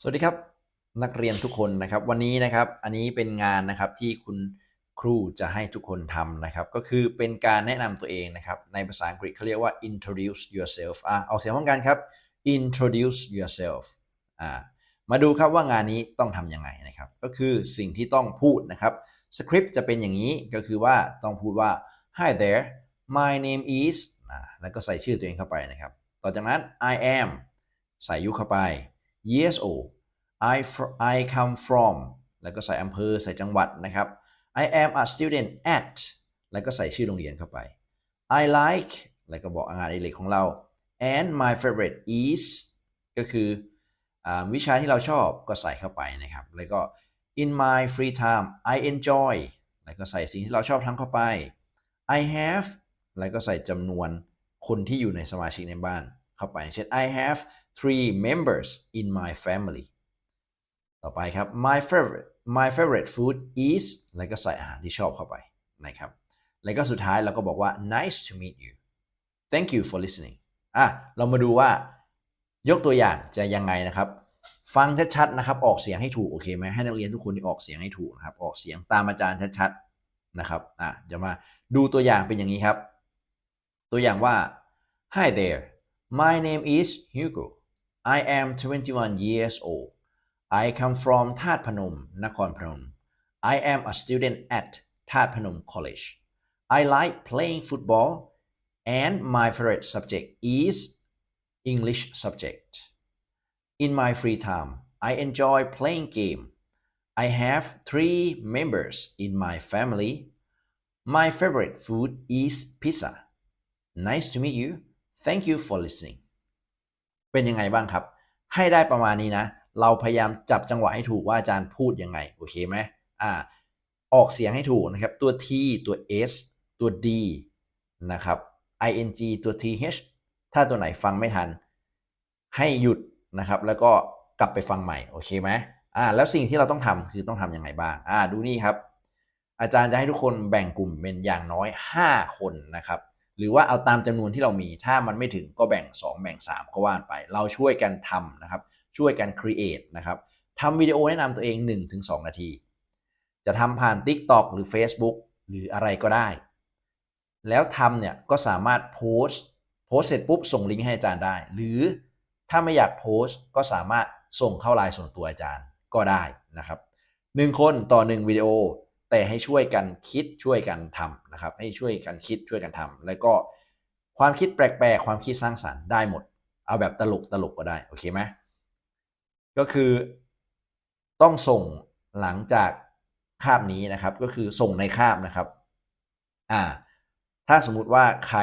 สวัสดีครับนักเรียนทุกคนนะครับ วันนี้นะครับอันนี้เป็นงานนะครับที่คุณครูจะให้ทุกคนทำนะครับ ก็คือเป็นการแนะนำตัวเองนะครับ ในภาษาอังกฤษเขาเรียกว่า introduce yourself อะออกเสียงพร้อมกันครับ introduce yourself อ่ามาดูครับว่างานนี้ต้องทำยังไงนะครับ ก็คือสิ่งที่ต้องพูดนะครับสคริปต์จะเป็นอย่างนี้ก็คือว่าต้องพูดว่า hi there my name is อ่าแล้วก็ใส่ชื่อตัวเองเข้าไปนะครับ ต่อจากนั้น I am ใส่ยุคเข้าไป yes o I fr- I come from แล้วก็ใส่อำเภอใส่จังหวัดนะครับ I am a student at แล้วก็ใส่ชื่อโรงเรียนเข้าไป I like แล้วก็บอกงานอดิเรกของเรา and my favorite is ก็คืออวิชาที่เราชอบก็ใส่เข้าไปนะครับ แล้วก็ in my free time I enjoy แล้วก็ใส่สิ่งที่เราชอบทำเข้าไป I have แล้วก็ใส่จำนวนคนที่อยู่ในสมาชิกในบ้านเข้าไป เช่น I have three members in my family ต่อไปครับ my favorite my favorite food is แล้วก็ใส่อาหารที่ชอบเข้าไปนะครับ แล้วก็สุดท้ายเราก็บอกว่า nice to meet you thank you for listening อะ เรามาดูว่ายกตัวอย่างจะยังไงนะครับ ฟังชัดๆนะครับ ออกเสียงให้ถูกโอเคไหมให้นักเรียนทุกคนออกเสียงให้ถูกนะครับ ออกเสียงตามอาจารย์ชัดๆนะครับ อะจะมาดูตัวอย่างเป็นอย่างนี้ครับ ตัวอย่างว่า Hi there my name is Hugo I am 21 years old. I come from That Phanom, Nakhon Phanom. I am a student at That Phanom College. I like playing football and my favorite subject is English subject. In my free time, I enjoy playing game. I have 3 members in my family. My favorite food is pizza. Nice to meet you. Thank you for listening. เป็นยังไงบ้างครับ ให้ได้ประมาณนี้นะ เราพยายามจับจังหวะให้ถูกว่าอาจารย์พูดยังไงโอเคไหมอ่าออกเสียงให้ถูกนะครับ ตัว t ตัว s ตัว d นะครับ ing ตัว th ถ้าตัวไหนฟังไม่ทัน ให้หยุดนะครับ แล้วก็กลับไปฟังใหม่โอเคไหมอ่าแล้วสิ่งที่เราต้องทำคือต้องทำยังไงบ้างอ่าดูนี่ครับ อาจารย์จะให้ทุกคนแบ่งกลุ่มเป็นอย่างน้อย 5 คนนะครับ หรือว่าเอาตามจำนวนที่เรามี ถ้ามันไม่ถึงก็แบ่ง 2 แบ่ง 3 ก็ว่านไป เราช่วยกันทำนะครับ ช่วยกัน create นะครับทำวิดีโอแนะนำตัวเอง 1-2 นาที จะทำผ่าน TikTok หรือ Facebook หรืออะไรก็ได้ แล้วทำเนี่ยก็สามารถโพสต์โพสต์เสร็จปุ๊บส่งลิงก์ให้อาจารย์ได้ หรือถ้าไม่อยากโพสต์ก็สามารถส่งเข้าไลน์ส่วนตัวอาจารย์ก็ได้นะครับหนึ่งคนต่อหนึ่งวิดีโอ แต่ให้ช่วยกันคิดช่วยกันทำนะครับ ให้ช่วยกันคิดช่วยกันทำแล้วก็ความคิดแปลกๆ ความคิดสร้างสรรค์ได้หมด เอาแบบตลกตลกก็ได้โอเคไหมก็คือต้องส่งหลังจากคาบนี้นะครับ ก็คือส่งในคาบนะครับอ่าถ้าสมมุติว่าใคร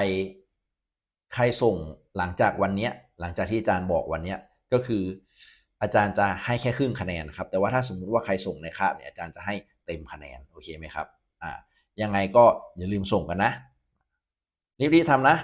ใครส่งหลังจากวันเนี้ยหลังจากที่อาจารย์บอกวันเนี้ยก็คืออาจารย์จะให้แค่ครึ่งคะแนนครับ แต่ว่าถ้าสมมุติว่าใครส่งในคาบเนี่ยอาจารย์จะให้ เต็มคะแนนโอเคไหมครับอ่ายังไงก็อย่าลืมส่งกันนะรีบๆทำนะ